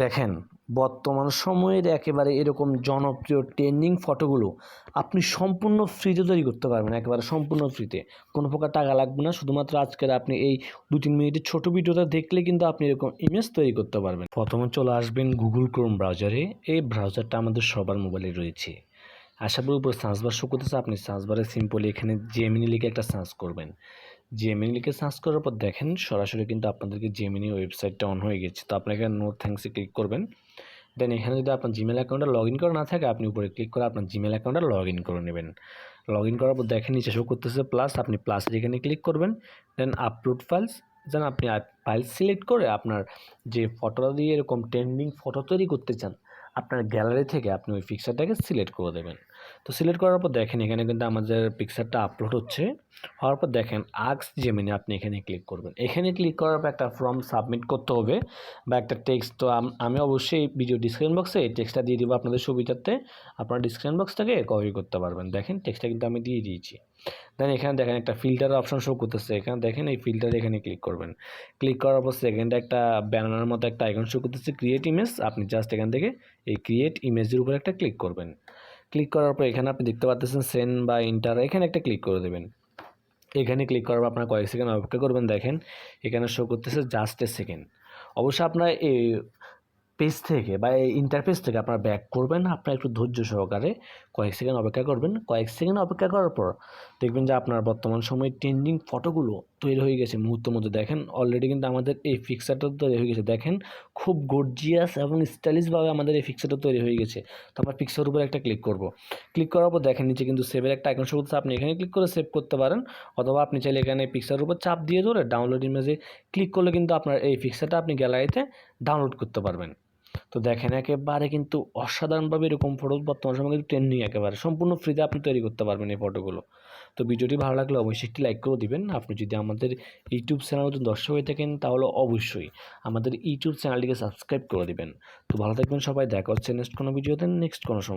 দেখেন, বর্তমান সময়ের একেবারে এরকম জনপ্রিয় ট্রেন্ডিং ফটোগুলো আপনি সম্পূর্ণ ফ্রিতে তৈরি করতে পারবেন, একেবারে সম্পূর্ণ ফ্রিতে কোনো প্রকার টাকা লাগবে না, শুধুমাত্র আজকের আপনি এই দু তিন মিনিটের ছোটো ভিডিওটা দেখলে কিন্তু আপনি এরকম ইমেজ তৈরি করতে পারবেন। প্রথমে চলে আসবেন গুগল ক্রোম ব্রাউজারে এই ব্রাউজারটা আমাদের সবার মোবাইলে রয়েছে। আশা করি উপরে সার্চ বার শো করতেছে, আপনি সার্চ বারে সিম্পলি এখানে জেমিনি লিখে একটা সার্চ করবেন। জেমিনি লিখে সার্চ করার পর দেখেন, সরাসরি কিন্তু আপনাদেরকে জেমিনি ওয়েবসাইটটা অন হয়ে গেছে। তো আপনি এখানে নো থ্যাঙ্কসে ক্লিক করবেন। দেন এখানে যদি আপনার জিমেল অ্যাকাউন্টে লগ ইন করা না থাকে, আপনি উপরে ক্লিক করে আপনার জিমেল অ্যাকাউন্টে লগ ইন করে নেবেন। লগ ইন করার পর দেখেন, নিচে শো করতেছে প্লাস আপনি প্লাসের এখানে ক্লিক করবেন। দেন আপলোড ফাইলস দেন আপনি ফাইল সিলেক্ট করে আপনার যে ফটোটা দিয়ে এরকম ট্রেন্ডিং ফটো তৈরি করতে চান আপনার গ্যালারি থেকে আপনি ওই পিকচারটাকে সিলেক্ট করে দেবেন। তো সিলেক্ট করার পর দেখেন, এখানে কিন্তু আমাদের পিকচারটা আপলোড হচ্ছে। হওয়ার পর দেখেন আক্স জেমিনি আপনি এখানে ক্লিক করবেন। এখানে ক্লিক করার পর একটা ফর্ম সাবমিট করতে হবে বা একটা টেক্সট তো আমি অবশ্যই ভিডিও ডিসক্রিপশন বক্সে এই টেক্সটটা দিয়ে দিব আপনাদের সুবিধার্থে। আপনারা ডিসক্রিপশন বক্সটাকে কপি করতে পারবেন। দেখেন টেক্সটটা কিন্তু আমি দিয়ে দিয়েছি। দেন এখানে দেখেন, একটা ফিল্টার অপশন শো করতেছে। এখানে দেখেন, এই ফিল্টার এখানে ক্লিক করবেন। ক্লিক করার পর সেকেন্ডে একটা ব্যানারের মতো একটা আইকন শো করতেছে। ক্রিয়েট ইমেজ আপনি জাস্ট এখান থেকে এই ক্রিয়েট ইমেজের উপর একটা ক্লিক করবেন। ক্লিক করার পর এখানে আপনি দেখতে পাচ্ছেন সেন বা ইন্টার এখানে একটা ক্লিক করে দেবেন। এখানে ক্লিক করার পর আপনার কয়েক সেকেন্ড অপেক্ষা করবেন, দেখেন এখানে শো করতেছে জাস্ট এ সেকেন্ড অবশ্য আপনার এই পেজ থেকে বা এই ইন্টারফেস থেকে আপনারা ব্যাক করবেন, আপনার একটু ধৈর্য সহকারে কয়েক সেকেন্ড অপেক্ষা করবেন। কয়েক সেকেন্ড অপেক্ষা করার পর দেখবেন যে আপনার বর্তমান সময়ে ট্রেন্ডিং ফটোগুলো তৈরি হয়ে গেছে মুহূর্তের মধ্যে। দেখেন অলরেডি কিন্তু আমাদের এই পিকচারটা তৈরি হয়ে গেছে। দেখেন খুব গর্জিয়াস এবং স্টাইলিশভাবে আমাদের এই পিকচারটা তৈরি হয়ে গেছে। তো আমরা পিকচার উপরে একটা ক্লিক করব। ক্লিক করার পর দেখেন নিচে কিন্তু সেভের একটা আইকন শো করতেছে। আপনি এখানে ক্লিক করে সেভ করতে পারেন। অথবা আপনি চাইলে এখানে পিকচারের উপর চাপ দিয়ে ধরে ডাউনলোড ইমেজে ক্লিক করলে কিন্তু আপনার এই পিকচারটা আপনি গ্যালারিতে ডাউনলোড করতে পারবেন। তো দেখেন একেবারে কিন্তু অসাধারণভাবে এরকম ফটো বর্তমান সময় কিন্তু ট্রেন্ডিং একেবারে। সম্পূর্ণ ফ্রিতে আপনি তৈরি করতে পারবেন এই ফটোগুলো তো ভিডিওটি ভালো লাগলে অবশ্যই একটি লাইক করে দিবেন। আপনি যদি আমাদের ইউটিউব চ্যানেল নতুন দর্শক হয়ে থাকেন, তাহলে অবশ্যই আমাদের ইউটিউব চ্যানেলটিকে সাবস্ক্রাইব করে দিবেন। তো ভালো থাকবেন সবাই। দেখা হচ্ছে নেক্সট কোনো ভিডিওতে নেক্সট কোনো সময়।